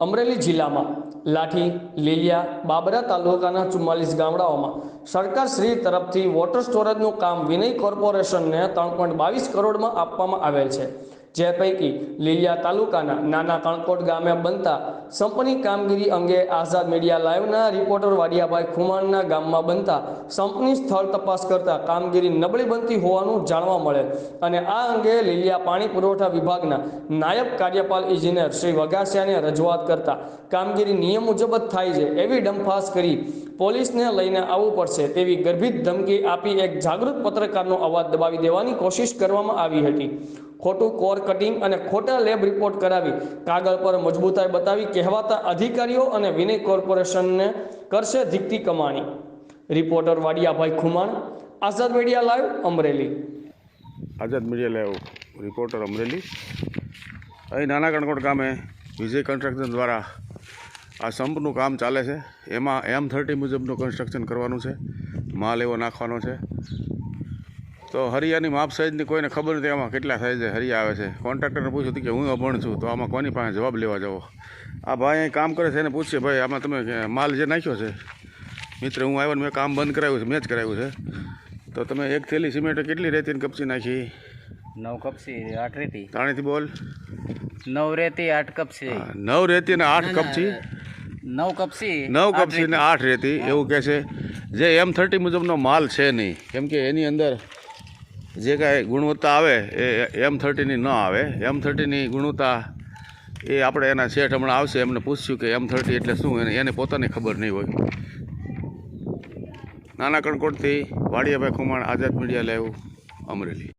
અમરેલી જિલ્લામાં લાઠી, લીલિયા, બાબરા તાલુકાના ચુમ્માલીસ ગામડાઓમાં સરકાર શ્રી તરફથી વોટર સ્ટોરેજનું કામ વિનય કોર્પોરેશનને ત્રણ પોઈન્ટ બાવીસ કરોડમાં આપવામાં આવેલ છે. જે પૈકી લીલિયા તાલુકાના નાના કણકોટ ગામે બનતા સંપની કામગીરી અંગે આઝાદ મીડિયા લાઈવના રિપોર્ટર વાડિયાભાઈ ખુમાણના ગામમાં બનતા સંપની સ્થળ તપાસ કરતા કામગીરી નબળી બનતી હોવાનું જાણવા મળે અને આ અંગે લીલિયા પાણી પુરવઠા વિભાગના નાયબ કાર્યપાલ ઇજનેર શ્રી વઘાસિયાને રજૂઆત કરતા કામગીરી નિયમ મુજબ જ થાય છે એવી ડમફાસ કરી પોલીસને લઈને આવવું પડશે તેવી ગર્ભિત ધમકી આપી એક જાગૃત પત્રકારનો અવાજ દબાવી દેવાની કોશિશ કરવામાં આવી હતી. ખોટું કોર કટિંગ અને ખોટા લેબ રિપોર્ટ કરાવી કાગળ પર મજબૂતાઈ બતાવી કહેવાતા અધિકારીઓ અને વિનય કોર્પોરેશનને કરશે ધીકતી કમાણી. Reporter Vadiyabhai Khuman, Azad media live Amreli. Azad media live reporter Amreli. અહીં નાના કણકોટ ગામે વિજય કન્સ્ટ્રક્શન દ્વારા આ સંપનું કામ ચાલે છે. એમાં એમ થર્ટી મુજબનું કન્સ્ટ્રક્શન કરવાનું છે. માલ એવો નાખવાનો છે. તો હરિયાની માપ સાઈઝની કોઈને ખબર નથી આમાં કેટલા સાઈઝે હરિયા આવે છે? કોન્ટ્રાક્ટરને પૂછ્યું હતું કે હું અભણ છું તો આમાં કોની પાસે જવાબ લેવા જાઓ આ ભાઈ અહીં કામ કરે છે એને પૂછીએ ભાઈ આમાં તમે માલ જે નાખ્યો છે મિત્ર હું આવ્યો ને મેં કામ બંધ કરાવ્યું છે મેં જ કરાવ્યું છે. તો તમે એક થેલી સિમેન્ટ કેટલી રેતીની કપચી નાખી? નવ કપસી આઠ રેતી. તાણીથી બોલ. નવ રેતી આઠ કપસી નવ રેતી અને આઠ કપચી? નવ કપસી નવ કપસી ને આઠ રેતી એવું કહે છે. જે એમ થર્ટી મુજબનો માલ છે નહીં. કેમ કે એની અંદર જે કાંઈ ગુણવત્તા આવે એ એમ થર્ટીની ન આવે. એમ થર્ટીની ગુણવત્તા એ આપણે એના શેઠ હમણાં આવશે, એમને પૂછ્યું કે એમ થર્ટી એટલે શું? એને પોતાને ખબર નહીં હોય. નાના કણકોટથી વાડિયાભાઈ ખુમાણ, આઝાદ મીડિયા લેવું અમરેલી.